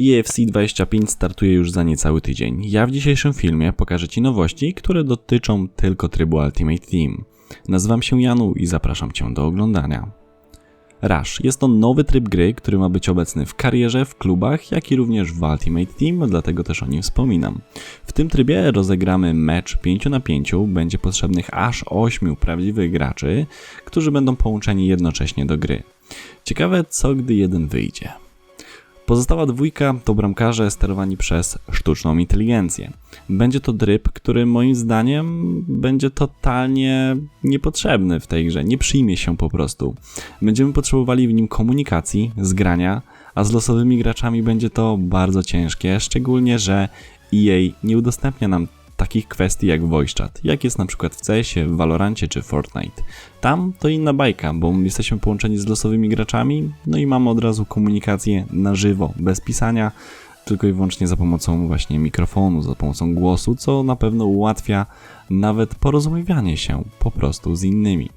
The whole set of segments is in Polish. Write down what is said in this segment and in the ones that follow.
EFC 25 startuje już za niecały tydzień. Ja w dzisiejszym filmie pokażę Ci nowości, które dotyczą tylko trybu Ultimate Team. Nazywam się Janu i zapraszam Cię do oglądania. Rush jest to nowy tryb gry, który ma być obecny w karierze, w klubach, jak i również w Ultimate Team, dlatego też o nim wspominam. W tym trybie rozegramy mecz 5 na 5, będzie potrzebnych aż 8 prawdziwych graczy, którzy będą połączeni jednocześnie do gry. Ciekawe co gdy jeden wyjdzie. Pozostała dwójka to bramkarze sterowani przez sztuczną inteligencję. Będzie to tryb, który moim zdaniem będzie totalnie niepotrzebny w tej grze, nie przyjmie się po prostu. Będziemy potrzebowali w nim komunikacji, zgrania, a z losowymi graczami będzie to bardzo ciężkie, szczególnie, że EA nie udostępnia nam takich kwestii jak voice chat, jak jest na przykład w CS-ie, w Valorancie czy Fortnite. Tam to inna bajka, bo jesteśmy połączeni z losowymi graczami, no i mamy od razu komunikację na żywo, bez pisania, tylko i wyłącznie za pomocą właśnie mikrofonu, za pomocą głosu, co na pewno ułatwia nawet porozumiewanie się po prostu z innymi.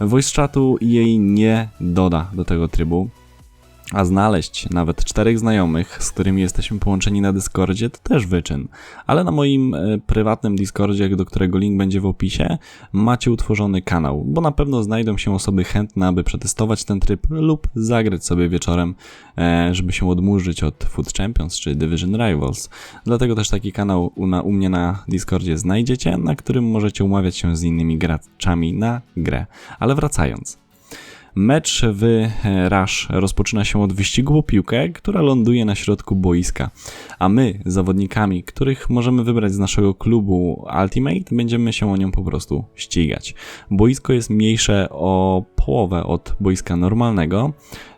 Voice chatu jej nie doda do tego trybu, a znaleźć nawet czterech znajomych, z którymi jesteśmy połączeni na Discordzie, to też wyczyn. Ale na moim e, prywatnym Discordzie, do którego link będzie w opisie, macie utworzony kanał, bo na pewno znajdą się osoby chętne, aby przetestować ten tryb lub zagrać sobie wieczorem, e, żeby się odmurzyć od Food Champions czy Division Rivals. Dlatego też taki kanał u, na, u mnie na Discordzie znajdziecie, na którym możecie umawiać się z innymi graczami na grę. Ale wracając. Mecz w e, Rush rozpoczyna się od wyścigu o piłkę, która ląduje na środku boiska, a my, zawodnikami, których możemy wybrać z naszego klubu Ultimate, będziemy się o nią po prostu ścigać. Boisko jest mniejsze o połowę od boiska normalnego,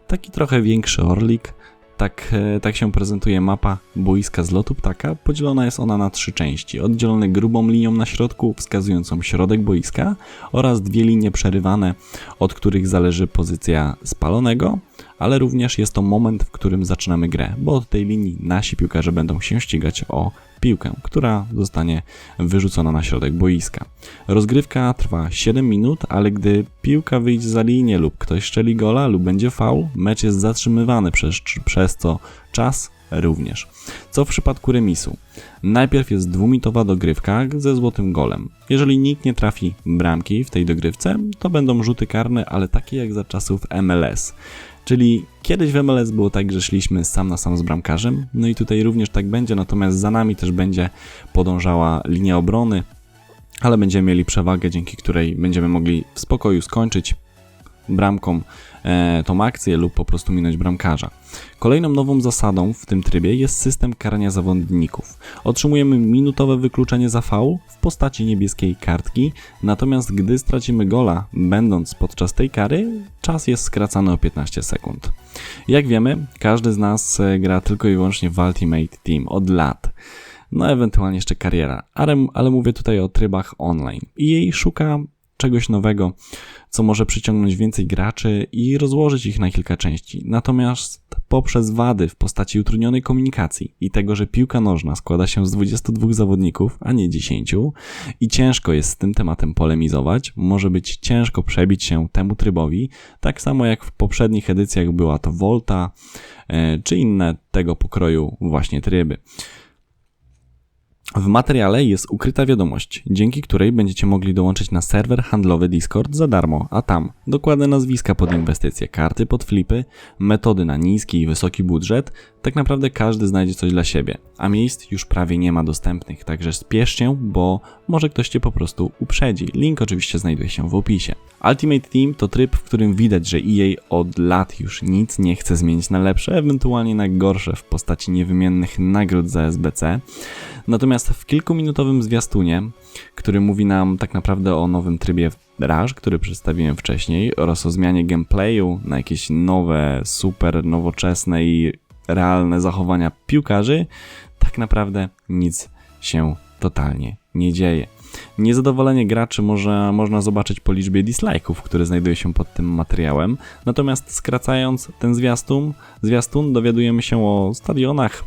taki trochę większy orlik, tak, e, tak się prezentuje mapa boiska z lotu ptaka. Podzielona jest ona na trzy części. Oddzielone grubą linią na środku, wskazującą środek boiska oraz dwie linie przerywane, od których zależy pozycja spalonego, ale również jest to moment, w którym zaczynamy grę, bo od tej linii nasi piłkarze będą się ścigać o piłkę, która zostanie wyrzucona na środek boiska. Rozgrywka trwa 7 minut, ale gdy piłka wyjdzie za linię lub ktoś szczeli gola lub będzie faul, mecz jest zatrzymywany przez, przez co czas również. Co w przypadku remisu? Najpierw jest dwumitowa dogrywka ze złotym golem. Jeżeli nikt nie trafi bramki w tej dogrywce, to będą rzuty karne, ale takie jak za czasów MLS. Czyli kiedyś w MLS było tak, że szliśmy sam na sam z bramkarzem, no i tutaj również tak będzie, natomiast za nami też będzie podążała linia obrony, ale będziemy mieli przewagę, dzięki której będziemy mogli w spokoju skończyć bramką e, tą akcję lub po prostu minąć bramkarza. Kolejną nową zasadą w tym trybie jest system karania zawodników. Otrzymujemy minutowe wykluczenie za faul w postaci niebieskiej kartki, natomiast gdy stracimy gola, będąc podczas tej kary, czas jest skracany o 15 sekund. Jak wiemy, każdy z nas e, gra tylko i wyłącznie w Ultimate Team od lat no ewentualnie jeszcze kariera, ale, ale mówię tutaj o trybach online. I jej szuka czegoś nowego, co może przyciągnąć więcej graczy i rozłożyć ich na kilka części. Natomiast poprzez wady w postaci utrudnionej komunikacji i tego, że piłka nożna składa się z 22 zawodników, a nie 10 i ciężko jest z tym tematem polemizować, może być ciężko przebić się temu trybowi, tak samo jak w poprzednich edycjach była to Volta e, czy inne tego pokroju właśnie tryby. W materiale jest ukryta wiadomość, dzięki której będziecie mogli dołączyć na serwer handlowy Discord za darmo, a tam dokładne nazwiska pod inwestycje, karty pod flipy, metody na niski i wysoki budżet, tak naprawdę każdy znajdzie coś dla siebie, a miejsc już prawie nie ma dostępnych, także spiesz się, bo może ktoś Cię po prostu uprzedzi. Link oczywiście znajduje się w opisie. Ultimate Team to tryb, w którym widać, że EA od lat już nic nie chce zmienić na lepsze, ewentualnie na gorsze w postaci niewymiennych nagród za SBC. Natomiast w kilkuminutowym zwiastunie, który mówi nam tak naprawdę o nowym trybie Rush, który przedstawiłem wcześniej, oraz o zmianie gameplayu na jakieś nowe, super nowoczesne i realne zachowania piłkarzy, tak naprawdę nic się totalnie nie dzieje. Niezadowolenie graczy może, można zobaczyć po liczbie dislike'ów, które znajduje się pod tym materiałem. Natomiast skracając ten zwiastun, zwiastun dowiadujemy się o stadionach,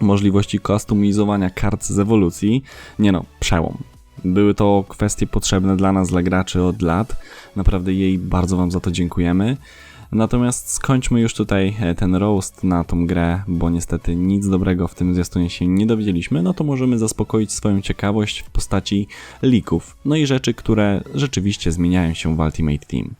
możliwości kustomizowania kart z ewolucji. Nie no, przełom. Były to kwestie potrzebne dla nas, dla graczy od lat. Naprawdę jej bardzo Wam za to dziękujemy. Natomiast skończmy już tutaj e, ten roast na tą grę, bo niestety nic dobrego w tym zwiastunie się nie dowiedzieliśmy, no to możemy zaspokoić swoją ciekawość w postaci leaków, no i rzeczy, które rzeczywiście zmieniają się w Ultimate Team.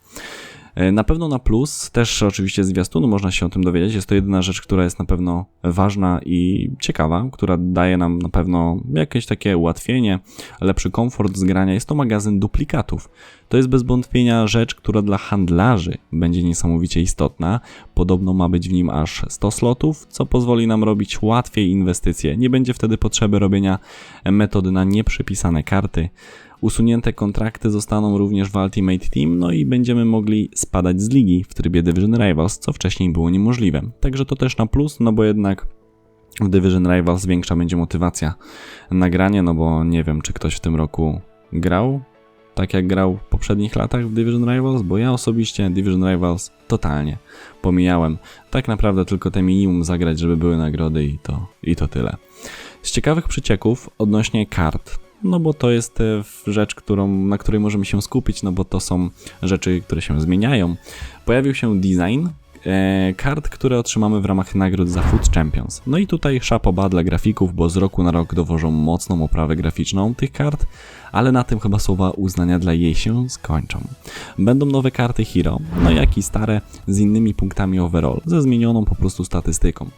E, Na pewno na plus, też oczywiście z zwiastunu można się o tym dowiedzieć. Jest to jedyna rzecz, która jest na pewno ważna i ciekawa, która daje nam na pewno jakieś takie ułatwienie, lepszy komfort zgrania. Jest to magazyn duplikatów. To jest bez wątpienia rzecz, która dla handlarzy będzie niesamowicie istotna. Podobno ma być w nim aż 100 slotów, co pozwoli nam robić łatwiej inwestycje. Nie będzie wtedy potrzeby robienia metody na nieprzypisane karty. Usunięte kontrakty zostaną również w Ultimate Team, no i będziemy mogli spadać z ligi w trybie Division Rivals, co wcześniej było niemożliwe. Także to też na plus, no bo jednak w Division Rivals większa będzie motywacja na granie, no bo nie wiem, czy ktoś w tym roku grał tak jak grał w poprzednich latach w Division Rivals, bo ja osobiście Division Rivals totalnie pomijałem. Tak naprawdę tylko te minimum zagrać, żeby były nagrody i to, i to tyle. Z ciekawych przecieków odnośnie kart, no bo to jest e, rzecz, którą, na której możemy się skupić, no bo to są rzeczy, które się zmieniają. Pojawił się design e, kart, które otrzymamy w ramach nagród za Food Champions. No i tutaj szapoba dla grafików, bo z roku na rok dowożą mocną oprawę graficzną tych kart, ale na tym chyba słowa uznania dla jej się skończą. Będą nowe karty Hero, no jak i stare z innymi punktami overall, ze zmienioną po prostu statystyką.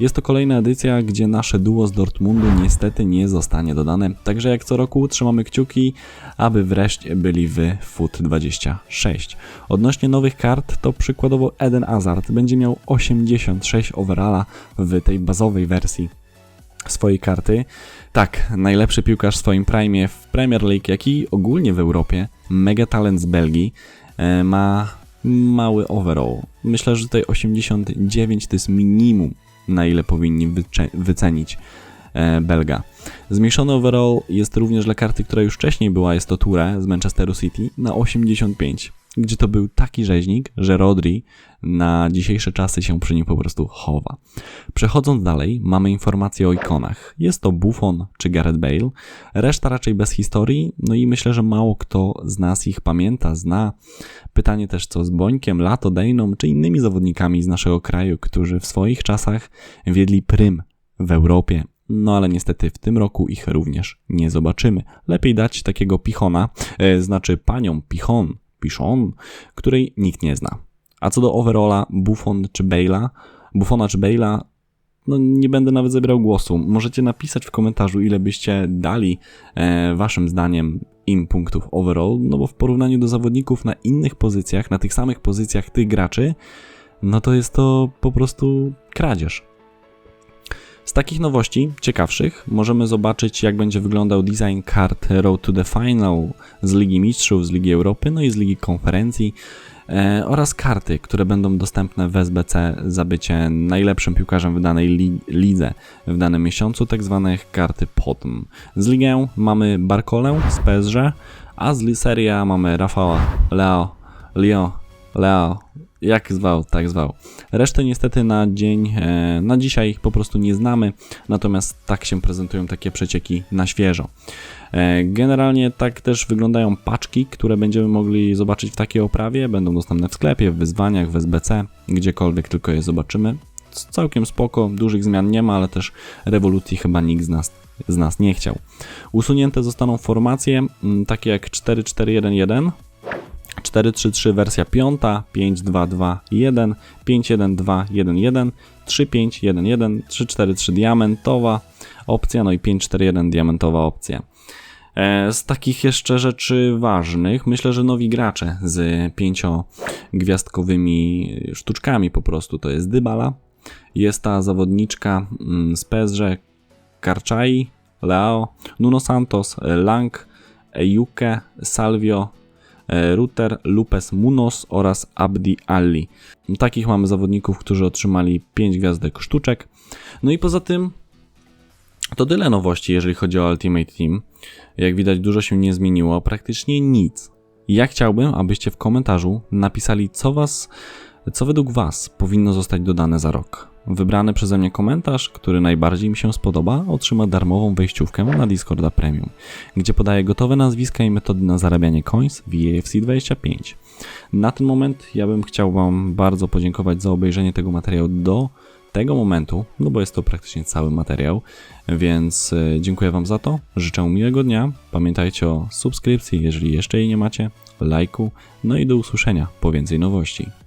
Jest to kolejna edycja, gdzie nasze duo z Dortmundu niestety nie zostanie dodane, także jak co roku trzymamy kciuki, aby wreszcie byli w FUT 26. Odnośnie nowych kart, to przykładowo Eden Hazard będzie miał 86 overalla w tej bazowej wersji swojej karty. Tak, najlepszy piłkarz w swoim prime w Premier League, jak i ogólnie w Europie, mega talent z Belgii, e, ma mały overall. Myślę, że tutaj 89 to jest minimum, na ile powinni wyce- wycenić e, Belga. Zmniejszony overall jest również dla karty, która już wcześniej była, jest to Toure z Manchesteru City na 85, gdzie to był taki rzeźnik, że Rodri na dzisiejsze czasy się przy nim po prostu chowa. Przechodząc dalej, mamy informacje o ikonach. Jest to Buffon czy Gareth Bale, reszta raczej bez historii, no i myślę, że mało kto z nas ich pamięta, zna. Pytanie też co z Bońkiem, Lato, Dejną czy innymi zawodnikami z naszego kraju, którzy w swoich czasach wiedli prym w Europie. No ale niestety w tym roku ich również nie zobaczymy. Lepiej dać takiego pichona, e, znaczy panią pichon, pichon, której nikt nie zna. A co do overalla Buffon czy Bale'a, Buffona czy Bale'a, no nie będę nawet zabierał głosu. Możecie napisać w komentarzu, ile byście dali e, waszym zdaniem im punktów overall, no bo w porównaniu do zawodników na innych pozycjach, na tych samych pozycjach tych graczy, no to jest to po prostu kradzież. Z takich nowości ciekawszych możemy zobaczyć, jak będzie wyglądał design kart Road to the Final z Ligi Mistrzów, z Ligi Europy, no i z Ligi Konferencji e, oraz karty, które będą dostępne w SBC za bycie najlepszym piłkarzem w danej li lidze w danym miesiącu, tak zwane karty POTM. Z ligę mamy Barkolę z PSG, a z Serie A mamy Rafała, Leo, Leo, Leo, jak zwał, tak zwał. Resztę niestety na dzień, e, na dzisiaj po prostu nie znamy, natomiast tak się prezentują takie przecieki na świeżo. E, Generalnie tak też wyglądają paczki, które będziemy mogli zobaczyć w takiej oprawie. Będą dostępne w sklepie, w wyzwaniach, w SBC, gdziekolwiek tylko je zobaczymy. Całkiem spoko, dużych zmian nie ma, ale też rewolucji chyba nikt z nas, z nas nie chciał. Usunięte zostaną formacje takie jak 4-4-1-1, 4-3-3 wersja 5, 5-2-2-1, 5-1-2-1-1, 3-5-1-1, 3-4-3 diamentowa opcja, no i 5-4-1 diamentowa opcja. E, Z takich jeszcze rzeczy ważnych, myślę, że nowi gracze z pięciogwiazdkowymi sztuczkami po prostu, to jest Dybala, jest ta zawodniczka mm, z PSG, Karczai, Leo, Nuno Santos, Lang, Ejuke, Salvio, Ruter, Lupes Munoz oraz Abdi Ali. Takich mamy zawodników, którzy otrzymali 5 gwiazdek sztuczek. No i poza tym to tyle nowości, jeżeli chodzi o Ultimate Team. Jak widać, dużo się nie zmieniło, praktycznie nic. Ja chciałbym, abyście w komentarzu napisali, co was, co według was powinno zostać dodane za rok. Wybrany przeze mnie komentarz, który najbardziej mi się spodoba, otrzyma darmową wejściówkę na Discorda Premium, gdzie podaję gotowe nazwiska i metody na zarabianie coins w EAFC 25. Na ten moment ja bym chciał Wam bardzo podziękować za obejrzenie tego materiału do tego momentu, no bo jest to praktycznie cały materiał, więc e, dziękuję Wam za to, życzę miłego dnia, pamiętajcie o subskrypcji, jeżeli jeszcze jej nie macie, lajku, no i do usłyszenia po więcej nowości.